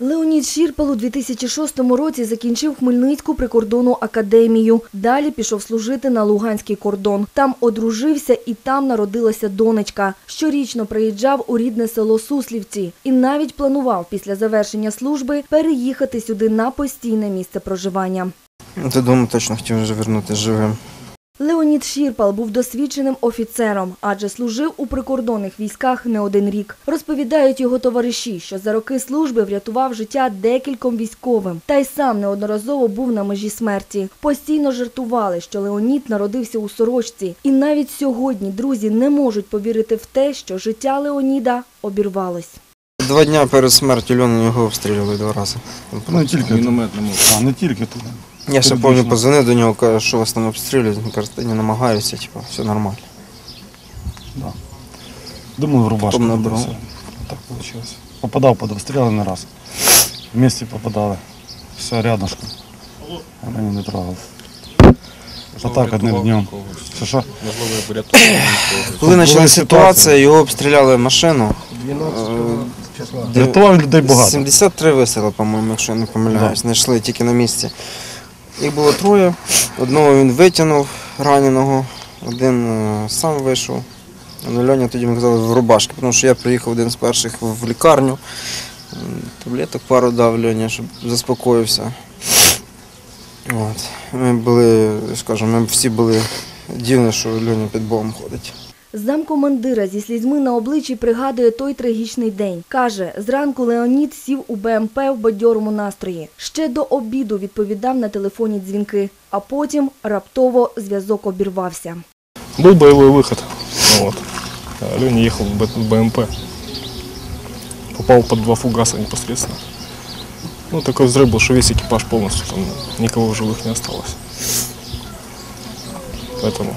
Леонід Щірпал у 2006 році закінчив Хмельницьку прикордонну академію. Далі пішов служити на Луганський кордон. Там одружився і там народилася донечка. Щорічно приїжджав у рідне село Суслівці і навіть планував після завершення служби переїхати сюди на постійне місце проживання. Додому точно хотів вже вернути живим. Леонід Щірпал був досвідченим офіцером, адже служив у прикордонних військах не один рік. Розповідають його товариші, що за роки служби врятував життя декільком військовим, та й сам неодноразово був на межі смерті. Постійно жартували, що Леонід народився у сорочці, і навіть сьогодні друзі не можуть повірити в те, що життя Леоніда обірвалось. Два дні перед смертю Льону його обстрілювали два рази. Ну, не тільки Мінометному. А, не тільки туди. Я ще пам'ятаю, позвонив до нього, каже, що вас там обстрілюють. Він каже, та не намагаюся, типу, все нормально. Да. Думаю, в рубашку. Потім набрав. все. Так вийшло. Попадав під обстріли не раз. Вместе попадали. Все рядышком. А мене не трогали. Отак одним днем. Що що? Можливо, врятував когось. Коли почалася ситуація. його обстріляли машину. Де- Рятував людей багато. 73 вистріли, по-моєму, якщо я не помиляюсь, знайшли тільки на місці. Їх було троє. Одного він витягнув раненого, один е, сам вийшов. Ну, Льоня тоді ми казали в рубашки, тому що я приїхав один з перших в лікарню. Таблеток пару дав Льоні, щоб заспокоївся. От. Ми були, скажімо, ми всі були дивні, що Льоня під Богом ходить. Замкомандира зі слізьми на обличчі пригадує той трагічний день. Каже, зранку Леонід сів у БМП в бадьорому настрої. Ще до обіду відповідав на телефонні дзвінки, а потім раптово зв'язок обірвався. Был боевой выход. Вот. А Леня ехал в Б- БМП. Попал под два фугаса непосредственно. Ну, такой взрыв был, что весь экипаж полностью, там никого в живых не осталось. Поэтому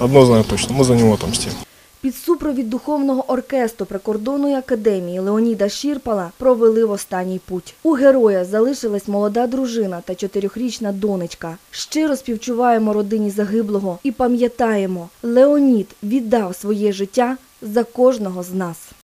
одно знаю точно, ми за нього отомстим. Під супровід духовного оркестру прикордонної академії Леоніда Щірпала провели в останній путь. У героя залишилась молода дружина та чотирьохрічна донечка. Щиро співчуваємо родині загиблого і пам'ятаємо, Леонід віддав своє життя за кожного з нас.